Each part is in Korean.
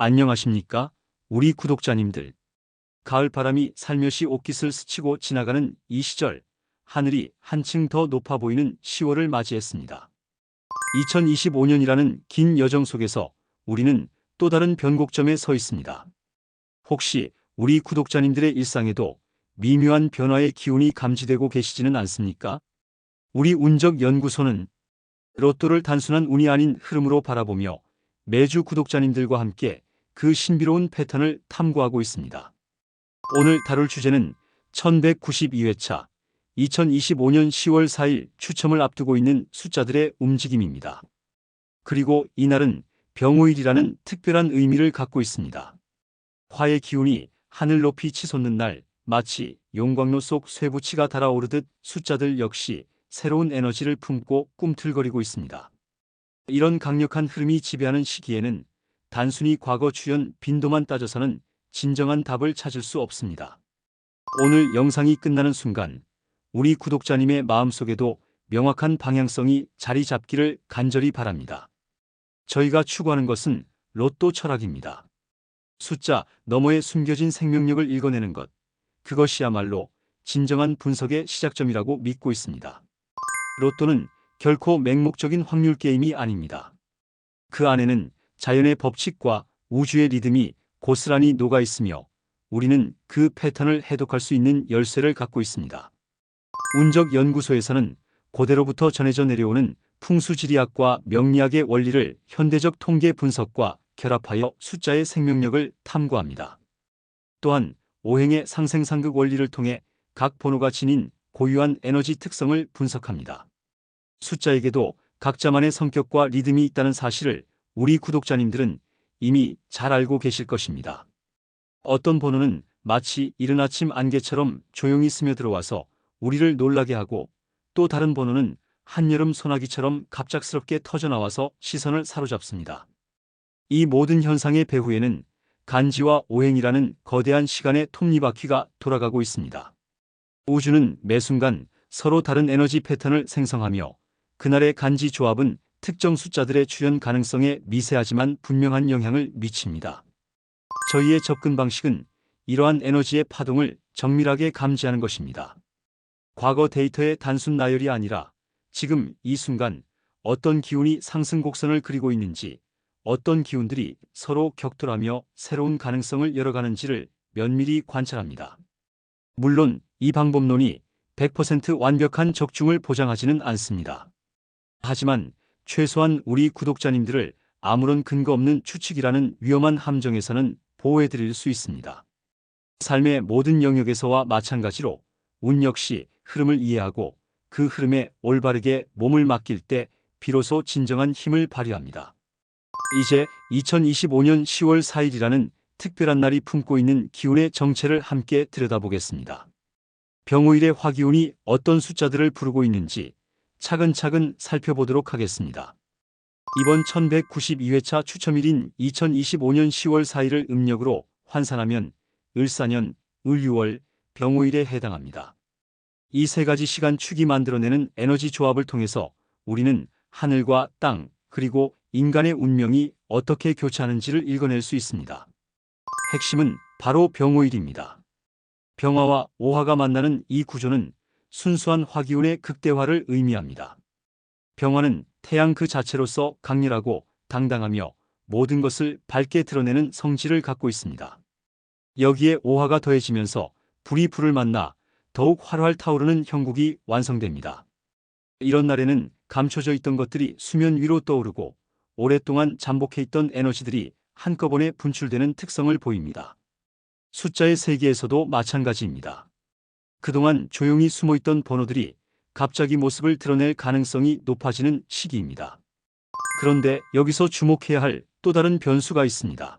안녕하십니까? 우리 구독자님들. 가을 바람이 살며시 옷깃을 스치고 지나가는 이 시절, 하늘이 한층 더 높아 보이는 10월을 맞이했습니다. 2025년이라는 긴 여정 속에서 우리는 또 다른 변곡점에 서 있습니다. 혹시 우리 구독자님들의 일상에도 미묘한 변화의 기운이 감지되고 계시지는 않습니까? 우리 운적 연구소는 로또를 단순한 운이 아닌 흐름으로 바라보며 매주 구독자님들과 함께 그 신비로운 패턴을 탐구하고 있습니다. 오늘 다룰 주제는 1192회차 2025년 10월 4일 추첨을 앞두고 있는 숫자들의 움직임입니다. 그리고 이날은 병오일이라는 특별한 의미를 갖고 있습니다. 화의 기운이 하늘 높이 치솟는 날, 마치 용광로 속 쇠붙이가 달아오르듯 숫자들 역시 새로운 에너지를 품고 꿈틀거리고 있습니다. 이런 강력한 흐름이 지배하는 시기에는 단순히 과거 주연 빈도만 따져서는 진정한 답을 찾을 수 없습니다. 오늘 영상이 끝나는 순간 우리 구독자님의 마음속에도 명확한 방향성이 자리 잡기를 간절히 바랍니다. 저희가 추구하는 것은 로또 철학입니다. 숫자 너머에 숨겨진 생명력을 읽어내는 것, 그것이야말로 진정한 분석의 시작점이라고 믿고 있습니다. 로또는 결코 맹목적인 확률 게임이 아닙니다. 그 안에는 자연의 법칙과 우주의 리듬이 고스란히 녹아 있으며 우리는 그 패턴을 해독할 수 있는 열쇠를 갖고 있습니다. 운적 연구소에서는 고대로부터 전해져 내려오는 풍수지리학과 명리학의 원리를 현대적 통계 분석과 결합하여 숫자의 생명력을 탐구합니다. 또한 오행의 상생상극 원리를 통해 각 번호가 지닌 고유한 에너지 특성을 분석합니다. 숫자에게도 각자만의 성격과 리듬이 있다는 사실을 우리 구독자님들은 이미 잘 알고 계실 것입니다. 어떤 번호는 마치 이른 아침 안개처럼 조용히 스며들어와서 우리를 놀라게 하고 또 다른 번호는 한여름 소나기처럼 갑작스럽게 터져나와서 시선을 사로잡습니다. 이 모든 현상의 배후에는 간지와 오행이라는 거대한 시간의 톱니바퀴가 돌아가고 있습니다. 우주는 매 순간 서로 다른 에너지 패턴을 생성하며 그날의 간지 조합은 특정 숫자들의 출현 가능성에 미세하지만 분명한 영향을 미칩니다. 저희의 접근 방식은 이러한 에너지의 파동을 정밀하게 감지하는 것입니다. 과거 데이터의 단순 나열이 아니라 지금 이 순간 어떤 기운이 상승 곡선을 그리고 있는지 어떤 기운들이 서로 격돌하며 새로운 가능성을 열어가는지를 면밀히 관찰합니다. 물론 이 방법론이 100% 완벽한 적중을 보장하지는 않습니다. 하지만 최소한 우리 구독자님들을 아무런 근거 없는 추측이라는 위험한 함정에서는 보호해드릴 수 있습니다. 삶의 모든 영역에서와 마찬가지로 운 역시 흐름을 이해하고 그 흐름에 올바르게 몸을 맡길 때 비로소 진정한 힘을 발휘합니다. 이제 2025년 10월 4일이라는 특별한 날이 품고 있는 기운의 정체를 함께 들여다보겠습니다. 병오일의 화기운이 어떤 숫자들을 부르고 있는지 차근차근 살펴보도록 하겠습니다. 이번 1192회차 추첨일인 2025년 10월 4일을 음력으로 환산하면 을사년, 을유월, 병오일에 해당합니다. 이 세 가지 시간 축이 만들어내는 에너지 조합을 통해서 우리는 하늘과 땅, 그리고 인간의 운명이 어떻게 교차하는지를 읽어낼 수 있습니다. 핵심은 바로 병오일입니다. 병화와 오화가 만나는 이 구조는 순수한 화기운의 극대화를 의미합니다. 병화는 태양 그 자체로서 강렬하고 당당하며 모든 것을 밝게 드러내는 성질을 갖고 있습니다. 여기에 오화가 더해지면서 불이 불을 만나 더욱 활활 타오르는 형국이 완성됩니다. 이런 날에는 감춰져 있던 것들이 수면 위로 떠오르고 오랫동안 잠복해 있던 에너지들이 한꺼번에 분출되는 특성을 보입니다. 숫자의 세계에서도 마찬가지입니다. 그동안 조용히 숨어있던 번호들이 갑자기 모습을 드러낼 가능성이 높아지는 시기입니다. 그런데 여기서 주목해야 할 또 다른 변수가 있습니다.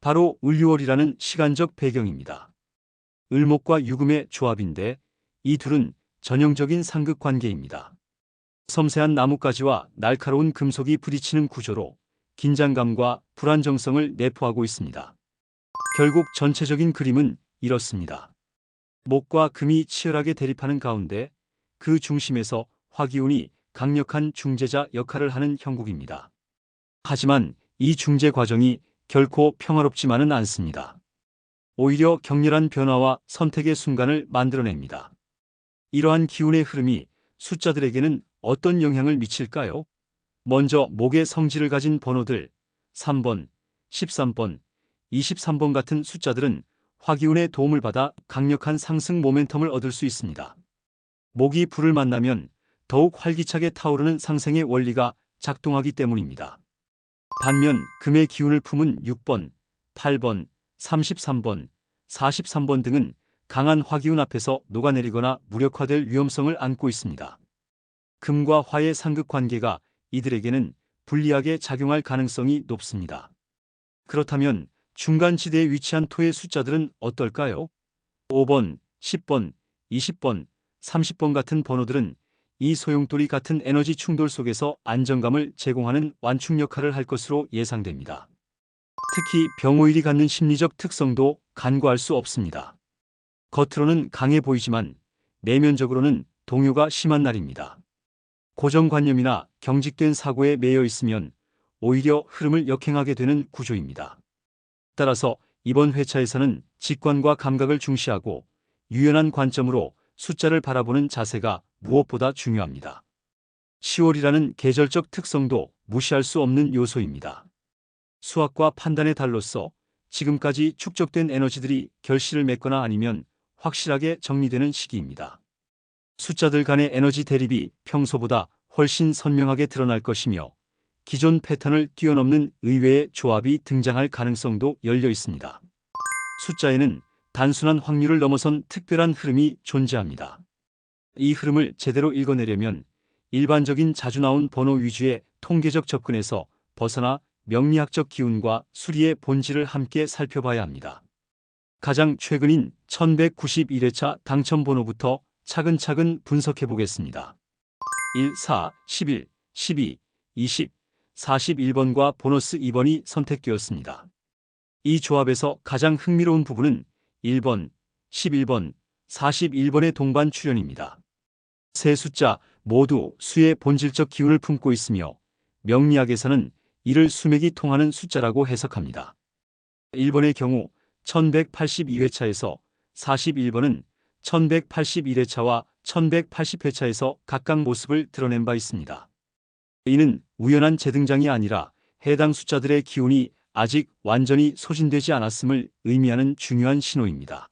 바로 을유월이라는 시간적 배경입니다. 을목과 유금의 조합인데 이 둘은 전형적인 상극 관계입니다. 섬세한 나뭇가지와 날카로운 금속이 부딪히는 구조로 긴장감과 불안정성을 내포하고 있습니다. 결국 전체적인 그림은 이렇습니다. 목과 금이 치열하게 대립하는 가운데 그 중심에서 화기운이 강력한 중재자 역할을 하는 형국입니다. 하지만 이 중재 과정이 결코 평화롭지만은 않습니다. 오히려 격렬한 변화와 선택의 순간을 만들어냅니다. 이러한 기운의 흐름이 숫자들에게는 어떤 영향을 미칠까요? 먼저 목의 성질을 가진 번호들 3번, 13번, 23번 같은 숫자들은 화기운의 도움을 받아 강력한 상승 모멘텀을 얻을 수 있습니다. 목이 불을 만나면 더욱 활기차게 타오르는 상생의 원리가 작동하기 때문입니다. 반면 금의 기운을 품은 6번, 8번, 33번, 43번 등은 강한 화기운 앞에서 녹아내리거나 무력화될 위험성을 안고 있습니다. 금과 화의 상극 관계가 이들에게는 불리하게 작용할 가능성이 높습니다. 그렇다면 중간지대에 위치한 토의 숫자들은 어떨까요? 5번, 10번, 20번, 30번 같은 번호들은 이 소용돌이 같은 에너지 충돌 속에서 안정감을 제공하는 완충 역할을 할 것으로 예상됩니다. 특히 병오일이 갖는 심리적 특성도 간과할 수 없습니다. 겉으로는 강해 보이지만 내면적으로는 동요가 심한 날입니다. 고정관념이나 경직된 사고에 매여 있으면 오히려 흐름을 역행하게 되는 구조입니다. 따라서 이번 회차에서는 직관과 감각을 중시하고 유연한 관점으로 숫자를 바라보는 자세가 무엇보다 중요합니다. 10월이라는 계절적 특성도 무시할 수 없는 요소입니다. 수학과 판단의 달로서 지금까지 축적된 에너지들이 결실을 맺거나 아니면 확실하게 정리되는 시기입니다. 숫자들 간의 에너지 대립이 평소보다 훨씬 선명하게 드러날 것이며 기존 패턴을 뛰어넘는 의외의 조합이 등장할 가능성도 열려 있습니다. 숫자에는 단순한 확률을 넘어선 특별한 흐름이 존재합니다. 이 흐름을 제대로 읽어내려면 일반적인 자주 나온 번호 위주의 통계적 접근에서 벗어나 명리학적 기운과 수리의 본질을 함께 살펴봐야 합니다. 가장 최근인 1191회차 당첨 번호부터 차근차근 분석해 보겠습니다. 1, 4, 11, 12, 20, 41번과 보너스 2번이 선택되었습니다. 이 조합에서 가장 흥미로운 부분은 1번, 11번, 41번의 동반 출현입니다. 세 숫자 모두 수의 본질적 기운을 품고 있으며 명리학에서는 이를 수맥이 통하는 숫자라고 해석합니다. 1번의 경우 1182회차에서 41번은 1181회차와 1180회차에서 각각 모습을 드러낸 바 있습니다. 이는 우연한 재등장이 아니라 해당 숫자들의 기운이 아직 완전히 소진되지 않았음을 의미하는 중요한 신호입니다.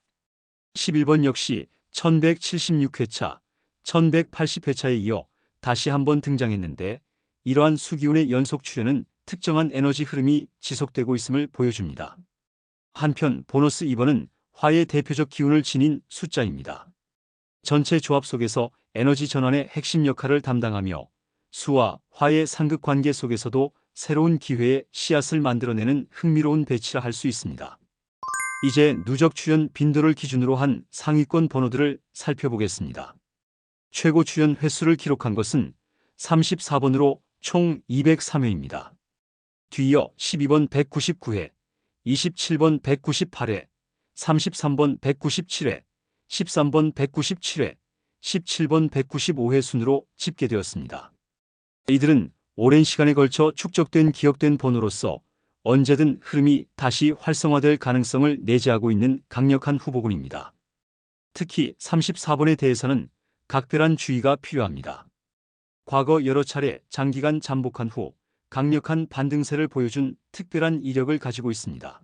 11번 역시 1176회차, 1180회차에 이어 다시 한번 등장했는데 이러한 수기운의 연속 출현은 특정한 에너지 흐름이 지속되고 있음을 보여줍니다. 한편 보너스 2번은 화의 대표적 기운을 지닌 숫자입니다. 전체 조합 속에서 에너지 전환의 핵심 역할을 담당하며 수와 화의 상극 관계 속에서도 새로운 기회의 씨앗을 만들어내는 흥미로운 배치라 할 수 있습니다. 이제 누적 출연 빈도를 기준으로 한 상위권 번호들을 살펴보겠습니다. 최고 출연 횟수를 기록한 것은 34번으로 총 203회입니다. 뒤이어 12번 199회, 27번 198회, 33번 197회, 13번 197회, 17번 195회 순으로 집계되었습니다. 이들은 오랜 시간에 걸쳐 축적된 기억된 번호로서 언제든 흐름이 다시 활성화될 가능성을 내재하고 있는 강력한 후보군입니다. 특히 34번에 대해서는 각별한 주의가 필요합니다. 과거 여러 차례 장기간 잠복한 후 강력한 반등세를 보여준 특별한 이력을 가지고 있습니다.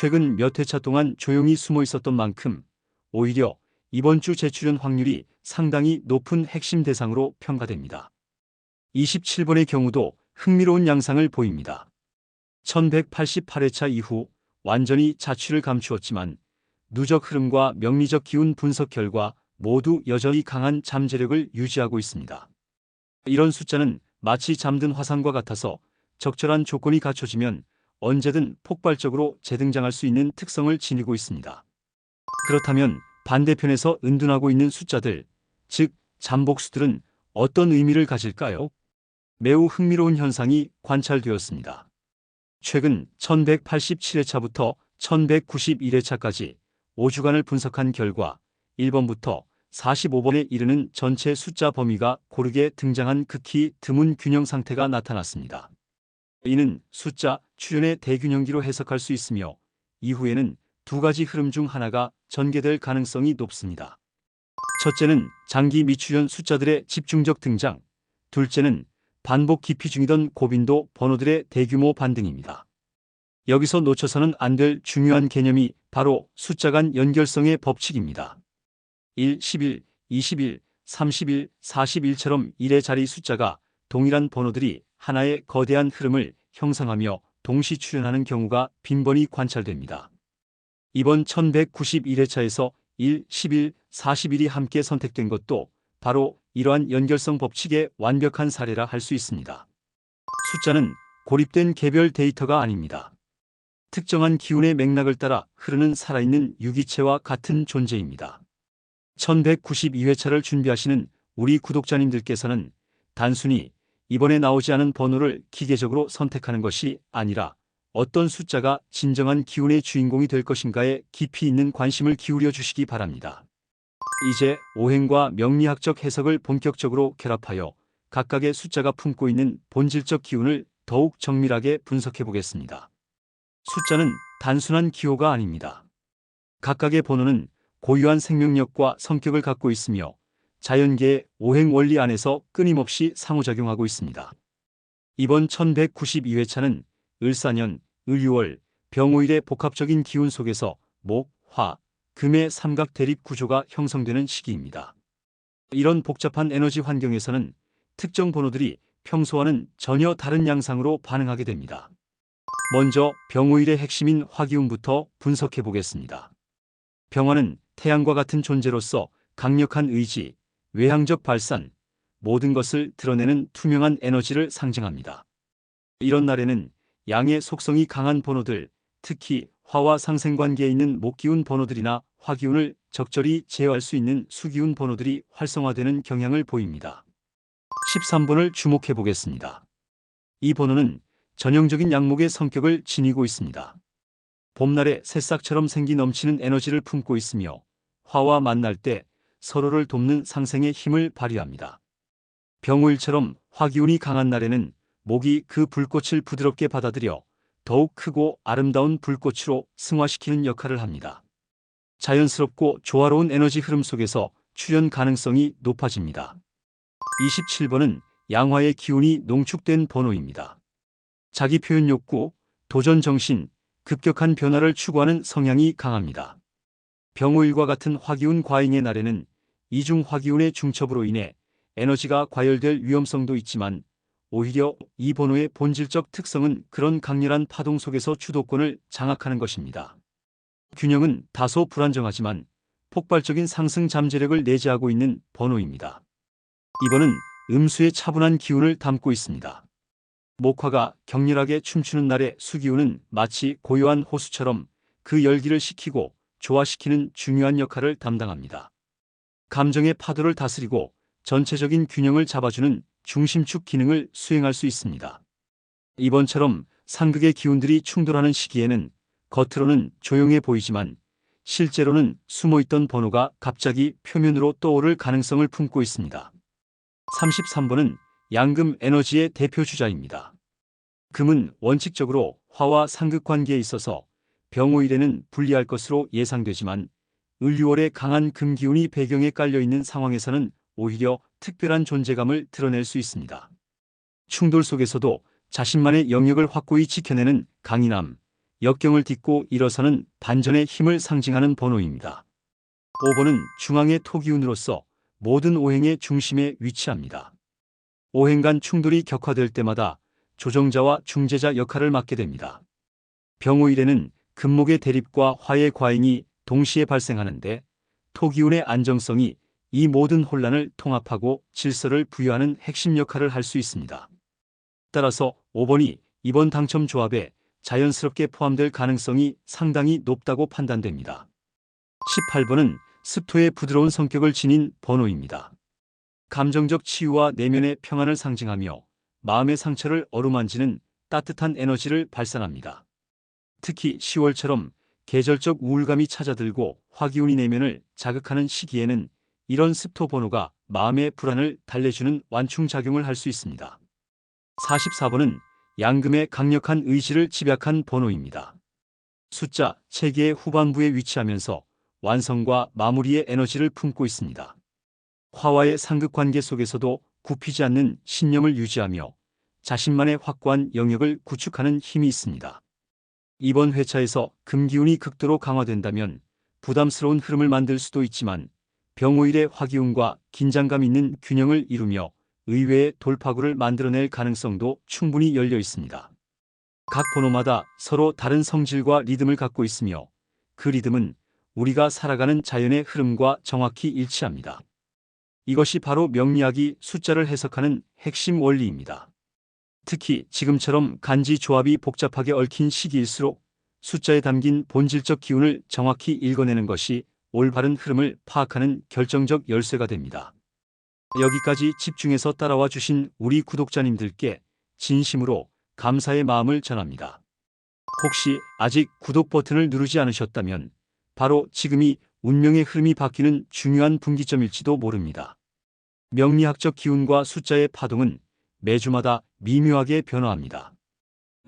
최근 몇 회차 동안 조용히 숨어 있었던 만큼 오히려 이번 주 재출연 확률이 상당히 높은 핵심 대상으로 평가됩니다. 27번의 경우도 흥미로운 양상을 보입니다. 1188회차 이후 완전히 자취를 감추었지만 누적 흐름과 명리적 기운 분석 결과 모두 여전히 강한 잠재력을 유지하고 있습니다. 이런 숫자는 마치 잠든 화산과 같아서 적절한 조건이 갖춰지면 언제든 폭발적으로 재등장할 수 있는 특성을 지니고 있습니다. 그렇다면 반대편에서 은둔하고 있는 숫자들, 즉 잠복수들은 어떤 의미를 가질까요? 매우 흥미로운 현상이 관찰되었습니다. 최근 1187회차부터 1191회차까지 5주간을 분석한 결과 1번부터 45번에 이르는 전체 숫자 범위가 고르게 등장한 극히 드문 균형 상태가 나타났습니다. 이는 숫자 출현의 대균형기로 해석할 수 있으며 이후에는 두 가지 흐름 중 하나가 전개될 가능성이 높습니다. 첫째는 장기 미출현 숫자들의 집중적 등장, 둘째는 반복 기피 중이던 고빈도 번호들의 대규모 반등입니다. 여기서 놓쳐서는 안 될 중요한 개념이 바로 숫자 간 연결성의 법칙입니다. 1, 11, 21, 31, 41처럼 1의 자리 숫자가 동일한 번호들이 하나의 거대한 흐름을 형성하며 동시 출현하는 경우가 빈번히 관찰됩니다. 이번 1191회차에서 1, 11, 41이 함께 선택된 것도 바로 이러한 연결성 법칙의 완벽한 사례라 할 수 있습니다. 숫자는 고립된 개별 데이터가 아닙니다. 특정한 기운의 맥락을 따라 흐르는 살아있는 유기체와 같은 존재입니다. 1192회차를 준비하시는 우리 구독자님들께서는 단순히 이번에 나오지 않은 번호를 기계적으로 선택하는 것이 아니라 어떤 숫자가 진정한 기운의 주인공이 될 것인가에 깊이 있는 관심을 기울여 주시기 바랍니다. 이제 오행과 명리학적 해석을 본격적으로 결합하여 각각의 숫자가 품고 있는 본질적 기운을 더욱 정밀하게 분석해 보겠습니다. 숫자는 단순한 기호가 아닙니다. 각각의 번호는 고유한 생명력과 성격을 갖고 있으며 자연계의 오행 원리 안에서 끊임없이 상호작용하고 있습니다. 이번 1192회차는 을사년, 을유월, 병오일의 복합적인 기운 속에서 목, 화, 금의 삼각 대립 구조가 형성되는 시기입니다. 이런 복잡한 에너지 환경에서는 특정 번호들이 평소와는 전혀 다른 양상으로 반응하게 됩니다. 먼저 병오일의 핵심인 화기운부터 분석해 보겠습니다. 병화는 태양과 같은 존재로서 강력한 의지, 외향적 발산, 모든 것을 드러내는 투명한 에너지를 상징합니다. 이런 날에는 양의 속성이 강한 번호들, 특히 화와 상생관계에 있는 목기운 번호들이나 화기운을 적절히 제어할 수 있는 수기운 번호들이 활성화되는 경향을 보입니다. 13번을 주목해 보겠습니다. 이 번호는 전형적인 양목의 성격을 지니고 있습니다. 봄날에 새싹처럼 생기 넘치는 에너지를 품고 있으며 화와 만날 때 서로를 돕는 상생의 힘을 발휘합니다. 병오일처럼 화기운이 강한 날에는 목이 그 불꽃을 부드럽게 받아들여 더욱 크고 아름다운 불꽃으로 승화시키는 역할을 합니다. 자연스럽고 조화로운 에너지 흐름 속에서 출현 가능성이 높아집니다. 27번은 양화의 기운이 농축된 번호입니다. 자기 표현 욕구, 도전 정신, 급격한 변화를 추구하는 성향이 강합니다. 병오일과 같은 화기운 과잉의 날에는 이중 화기운의 중첩으로 인해 에너지가 과열될 위험성도 있지만 오히려 이 번호의 본질적 특성은 그런 강렬한 파동 속에서 주도권을 장악하는 것입니다. 균형은 다소 불안정하지만 폭발적인 상승 잠재력을 내재하고 있는 번호입니다. 이번은 음수의 차분한 기운을 담고 있습니다. 목화가 격렬하게 춤추는 날의 수기운은 마치 고요한 호수처럼 그 열기를 식히고 조화시키는 중요한 역할을 담당합니다. 감정의 파도를 다스리고 전체적인 균형을 잡아주는 중심축 기능을 수행할 수 있습니다. 이번처럼 상극의 기운들이 충돌하는 시기에는 겉으로는 조용해 보이지만 실제로는 숨어있던 번호가 갑자기 표면으로 떠오를 가능성을 품고 있습니다. 33번은 양금 에너지의 대표 주자입니다. 금은 원칙적으로 화와 상극 관계에 있어서 병오일에는 불리할 것으로 예상되지만 을유월의 강한 금기운이 배경에 깔려 있는 상황에서는 오히려 특별한 존재감을 드러낼 수 있습니다. 충돌 속에서도 자신만의 영역을 확고히 지켜내는 강인함, 역경을 딛고 일어서는 반전의 힘을 상징하는 번호입니다. 5번은 중앙의 토기운으로서 모든 오행의 중심에 위치합니다. 오행 간 충돌이 격화될 때마다 조정자와 중재자 역할을 맡게 됩니다. 병오일에는 금목의 대립과 화의 과잉이 동시에 발생하는데 토기운의 안정성이 이 모든 혼란을 통합하고 질서를 부여하는 핵심 역할을 할 수 있습니다. 따라서 5번이 이번 당첨 조합에 자연스럽게 포함될 가능성이 상당히 높다고 판단됩니다. 18번은 습토의 부드러운 성격을 지닌 번호입니다. 감정적 치유와 내면의 평안을 상징하며 마음의 상처를 어루만지는 따뜻한 에너지를 발산합니다. 특히 10월처럼 계절적 우울감이 찾아들고 화기운이 내면을 자극하는 시기에는 이런 습토 번호가 마음의 불안을 달래주는 완충작용을 할 수 있습니다. 44번은 양금의 강력한 의지를 집약한 번호입니다. 숫자 체계의 후반부에 위치하면서 완성과 마무리의 에너지를 품고 있습니다. 화와의 상극 관계 속에서도 굽히지 않는 신념을 유지하며 자신만의 확고한 영역을 구축하는 힘이 있습니다. 이번 회차에서 금기운이 극도로 강화된다면 부담스러운 흐름을 만들 수도 있지만 병오일의 화기운과 긴장감 있는 균형을 이루며 의외의 돌파구를 만들어낼 가능성도 충분히 열려 있습니다. 각 번호마다 서로 다른 성질과 리듬을 갖고 있으며 그 리듬은 우리가 살아가는 자연의 흐름과 정확히 일치합니다. 이것이 바로 명리학이 숫자를 해석하는 핵심 원리입니다. 특히 지금처럼 간지 조합이 복잡하게 얽힌 시기일수록 숫자에 담긴 본질적 기운을 정확히 읽어내는 것이 올바른 흐름을 파악하는 결정적 열쇠가 됩니다. 여기까지 집중해서 따라와 주신 우리 구독자님들께 진심으로 감사의 마음을 전합니다. 혹시 아직 구독 버튼을 누르지 않으셨다면 바로 지금이 운명의 흐름이 바뀌는 중요한 분기점일지도 모릅니다. 명리학적 기운과 숫자의 파동은 매주마다 미묘하게 변화합니다.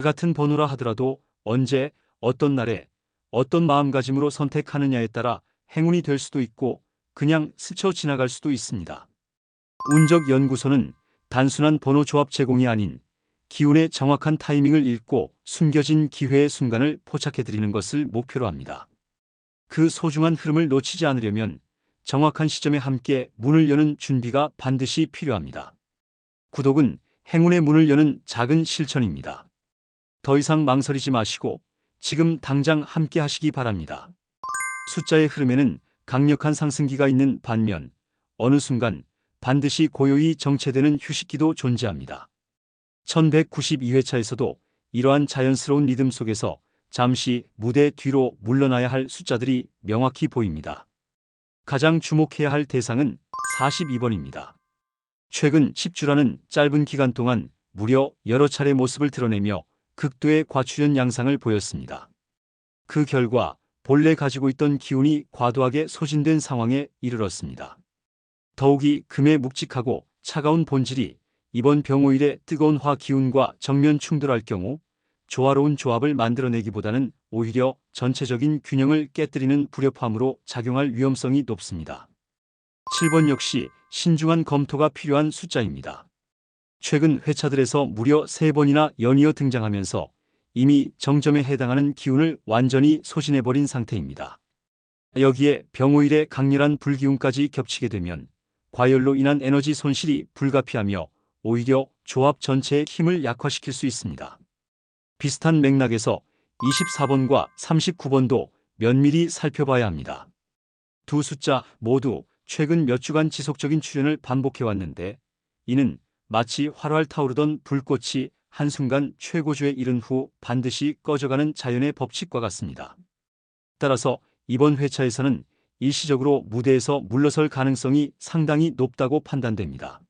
같은 번호라 하더라도 언제, 어떤 날에, 어떤 마음가짐으로 선택하느냐에 따라 행운이 될 수도 있고 그냥 스쳐 지나갈 수도 있습니다. 운적 연구소는 단순한 번호 조합 제공이 아닌 기운의 정확한 타이밍을 읽고 숨겨진 기회의 순간을 포착해드리는 것을 목표로 합니다. 그 소중한 흐름을 놓치지 않으려면 정확한 시점에 함께 문을 여는 준비가 반드시 필요합니다. 구독은 행운의 문을 여는 작은 실천입니다. 더 이상 망설이지 마시고 지금 당장 함께 하시기 바랍니다. 숫자의 흐름에는 강력한 상승기가 있는 반면 어느 순간 반드시 고요히 정체되는 휴식기도 존재합니다. 1192회차에서도 이러한 자연스러운 리듬 속에서 잠시 무대 뒤로 물러나야 할 숫자들이 명확히 보입니다. 가장 주목해야 할 대상은 42번입니다. 최근 10주라는 짧은 기간 동안 무려 여러 차례 모습을 드러내며 극도의 과출현 양상을 보였습니다. 그 결과 본래 가지고 있던 기운이 과도하게 소진된 상황에 이르렀습니다. 더욱이 금의 묵직하고 차가운 본질이 이번 병오일의 뜨거운 화 기운과 정면 충돌할 경우 조화로운 조합을 만들어내기보다는 오히려 전체적인 균형을 깨뜨리는 불협화음으로 작용할 위험성이 높습니다. 7번 역시 신중한 검토가 필요한 숫자입니다. 최근 회차들에서 무려 3번이나 연이어 등장하면서 이미 정점에 해당하는 기운을 완전히 소진해버린 상태입니다. 여기에 병오일의 강렬한 불기운까지 겹치게 되면 과열로 인한 에너지 손실이 불가피하며 오히려 조합 전체의 힘을 약화시킬 수 있습니다. 비슷한 맥락에서 24번과 39번도 면밀히 살펴봐야 합니다. 두 숫자 모두 최근 몇 주간 지속적인 출현을 반복해왔는데 이는 마치 활활 타오르던 불꽃이 한순간 최고조에 이른 후 반드시 꺼져가는 자연의 법칙과 같습니다. 따라서 이번 회차에서는 일시적으로 무대에서 물러설 가능성이 상당히 높다고 판단됩니다.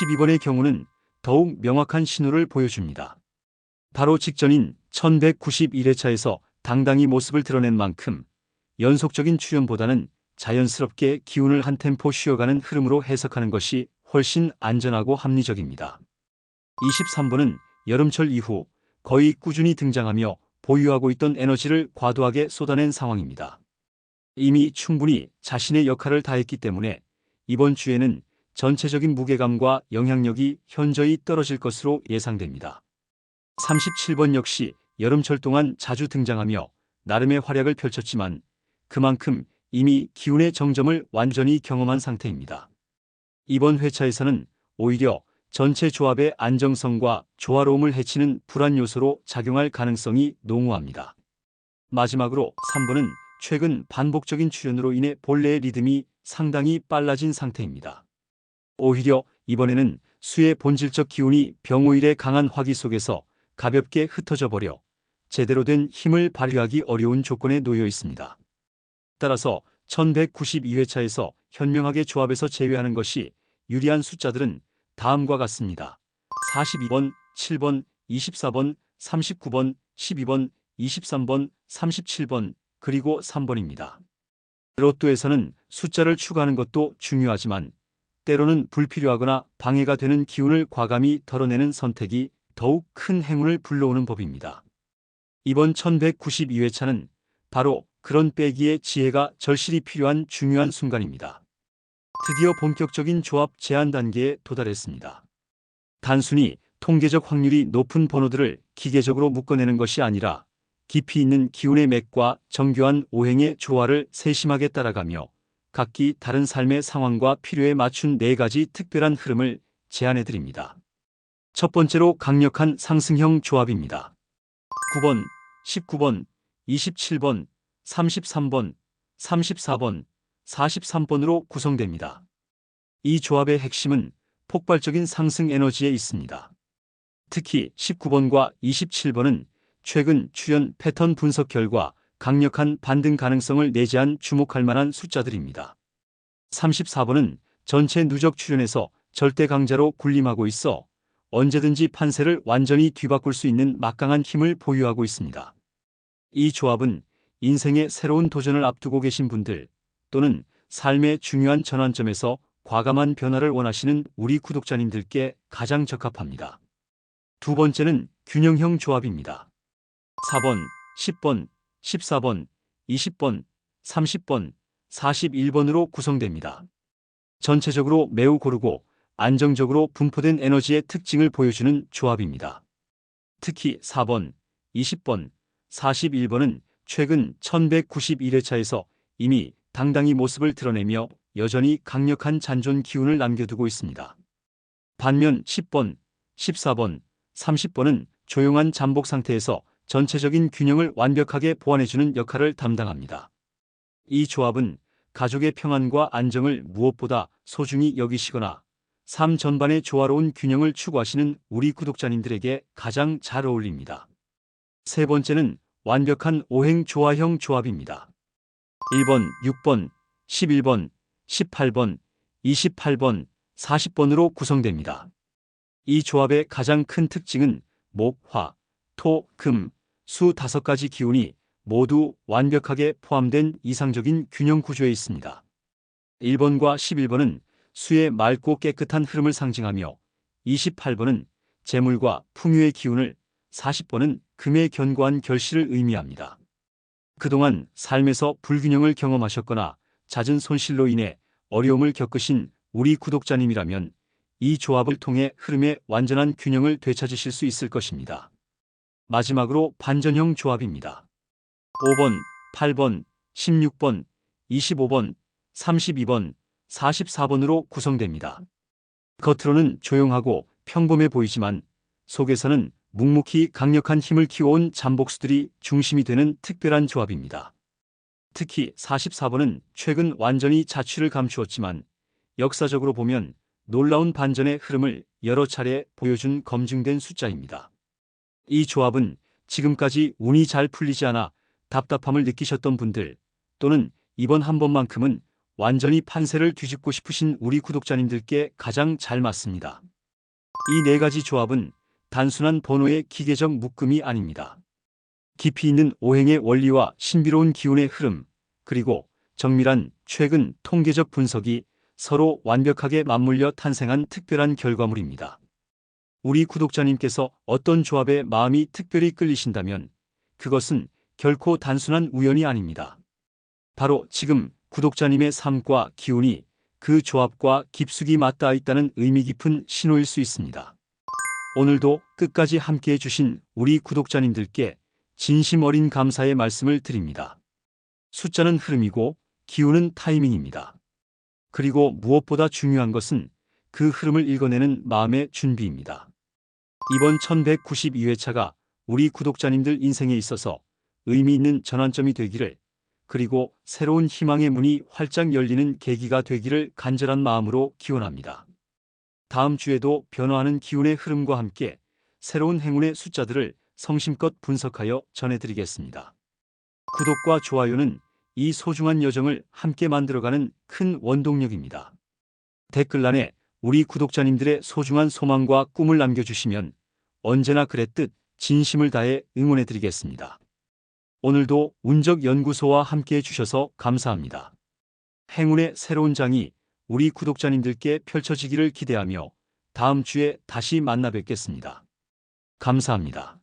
12번의 경우는 더욱 명확한 신호를 보여줍니다. 바로 직전인 1191회차에서 당당히 모습을 드러낸 만큼 연속적인 출연보다는 자연스럽게 기운을 한 템포 쉬어가는 흐름으로 해석하는 것이 훨씬 안전하고 합리적입니다. 23번은 여름철 이후 거의 꾸준히 등장하며 보유하고 있던 에너지를 과도하게 쏟아낸 상황입니다. 이미 충분히 자신의 역할을 다했기 때문에 이번 주에는 전체적인 무게감과 영향력이 현저히 떨어질 것으로 예상됩니다. 37번 역시 여름철 동안 자주 등장하며 나름의 활약을 펼쳤지만 그만큼 이미 기운의 정점을 완전히 경험한 상태입니다. 이번 회차에서는 오히려 전체 조합의 안정성과 조화로움을 해치는 불안 요소로 작용할 가능성이 농후합니다. 마지막으로 3번은 최근 반복적인 출현으로 인해 본래의 리듬이 상당히 빨라진 상태입니다. 오히려 이번에는 수의 본질적 기운이 병오일의 강한 화기 속에서 가볍게 흩어져 버려 제대로 된 힘을 발휘하기 어려운 조건에 놓여 있습니다. 따라서 1192회차에서 현명하게 조합에서 제외하는 것이 유리한 숫자들은 다음과 같습니다. 42번, 7번, 24번, 39번, 12번, 23번, 37번, 그리고 3번입니다. 로또에서는 숫자를 추가하는 것도 중요하지만 때로는 불필요하거나 방해가 되는 기운을 과감히 덜어내는 선택이 더욱 큰 행운을 불러오는 법입니다. 이번 1192회차는 바로 그런 빼기의 지혜가 절실히 필요한 중요한 순간입니다. 드디어 본격적인 조합 제한 단계에 도달했습니다. 단순히 통계적 확률이 높은 번호들을 기계적으로 묶어내는 것이 아니라 깊이 있는 기운의 맥과 정교한 오행의 조화를 세심하게 따라가며 각기 다른 삶의 상황과 필요에 맞춘 네 가지 특별한 흐름을 제안해 드립니다. 첫 번째로 강력한 상승형 조합입니다. 9번, 19번, 27번, 33번, 34번, 43번으로 구성됩니다. 이 조합의 핵심은 폭발적인 상승 에너지에 있습니다. 특히 19번과 27번은 최근 출현 패턴 분석 결과 강력한 반등 가능성을 내재한 주목할 만한 숫자들입니다. 34번은 전체 누적 출현에서 절대 강자로 군림하고 있어 언제든지 판세를 완전히 뒤바꿀 수 있는 막강한 힘을 보유하고 있습니다. 이 조합은 인생의 새로운 도전을 앞두고 계신 분들 또는 삶의 중요한 전환점에서 과감한 변화를 원하시는 우리 구독자님들께 가장 적합합니다. 두 번째는 균형형 조합입니다. 4번, 10번, 14번, 20번, 30번, 41번으로 구성됩니다. 전체적으로 매우 고르고 안정적으로 분포된 에너지의 특징을 보여주는 조합입니다. 특히 4번, 20번, 41번은 최근 1191회차에서 이미 당당히 모습을 드러내며 여전히 강력한 잔존 기운을 남겨두고 있습니다. 반면 10번, 14번, 30번은 조용한 잠복 상태에서 전체적인 균형을 완벽하게 보완해주는 역할을 담당합니다. 이 조합은 가족의 평안과 안정을 무엇보다 소중히 여기시거나 삶 전반의 조화로운 균형을 추구하시는 우리 구독자님들에게 가장 잘 어울립니다. 세 번째는 완벽한 오행 조화형 조합입니다. 1번, 6번, 11번, 18번, 28번, 40번으로 구성됩니다. 이 조합의 가장 큰 특징은 목, 화, 토, 금, 수 다섯 가지 기운이 모두 완벽하게 포함된 이상적인 균형 구조에 있습니다. 1번과 11번은 수의 맑고 깨끗한 흐름을 상징하며 28번은 재물과 풍요의 기운을 40번은 금의 견고한 결실을 의미합니다. 그동안 삶에서 불균형을 경험하셨거나 잦은 손실로 인해 어려움을 겪으신 우리 구독자님이라면 이 조합을 통해 흐름의 완전한 균형을 되찾으실 수 있을 것입니다. 마지막으로 반전형 조합입니다. 5번, 8번, 16번, 25번, 32번, 44번으로 구성됩니다. 겉으로는 조용하고 평범해 보이지만 속에서는 묵묵히 강력한 힘을 키워온 잠복수들이 중심이 되는 특별한 조합입니다. 특히 44번은 최근 완전히 자취를 감추었지만 역사적으로 보면 놀라운 반전의 흐름을 여러 차례 보여준 검증된 숫자입니다. 이 조합은 지금까지 운이 잘 풀리지 않아 답답함을 느끼셨던 분들 또는 이번 한 번만큼은 완전히 판세를 뒤집고 싶으신 우리 구독자님들께 가장 잘 맞습니다. 이 네 가지 조합은 단순한 번호의 기계적 묶음이 아닙니다. 깊이 있는 오행의 원리와 신비로운 기운의 흐름, 그리고 정밀한 최근 통계적 분석이 서로 완벽하게 맞물려 탄생한 특별한 결과물입니다. 우리 구독자님께서 어떤 조합에 마음이 특별히 끌리신다면 그것은 결코 단순한 우연이 아닙니다. 바로 지금 구독자님의 삶과 기운이 그 조합과 깊숙이 맞닿아 있다는 의미 깊은 신호일 수 있습니다. 오늘도 끝까지 함께 해 주신 우리 구독자님들께 진심 어린 감사의 말씀을 드립니다. 숫자는 흐름이고 기운은 타이밍입니다. 그리고 무엇보다 중요한 것은 그 흐름을 읽어내는 마음의 준비입니다. 이번 1192회차가 우리 구독자님들 인생에 있어서 의미 있는 전환점이 되기를 그리고 새로운 희망의 문이 활짝 열리는 계기가 되기를 간절한 마음으로 기원합니다. 다음 주에도 변화하는 기운의 흐름과 함께 새로운 행운의 숫자들을 성심껏 분석하여 전해드리겠습니다. 구독과 좋아요는 이 소중한 여정을 함께 만들어가는 큰 원동력입니다. 댓글란에 우리 구독자님들의 소중한 소망과 꿈을 남겨주시면 언제나 그랬듯 진심을 다해 응원해드리겠습니다. 오늘도 운적연구소와 함께 해 주셔서 감사합니다. 행운의 새로운 장이 우리 구독자님들께 펼쳐지기를 기대하며 다음 주에 다시 만나 뵙겠습니다. 감사합니다.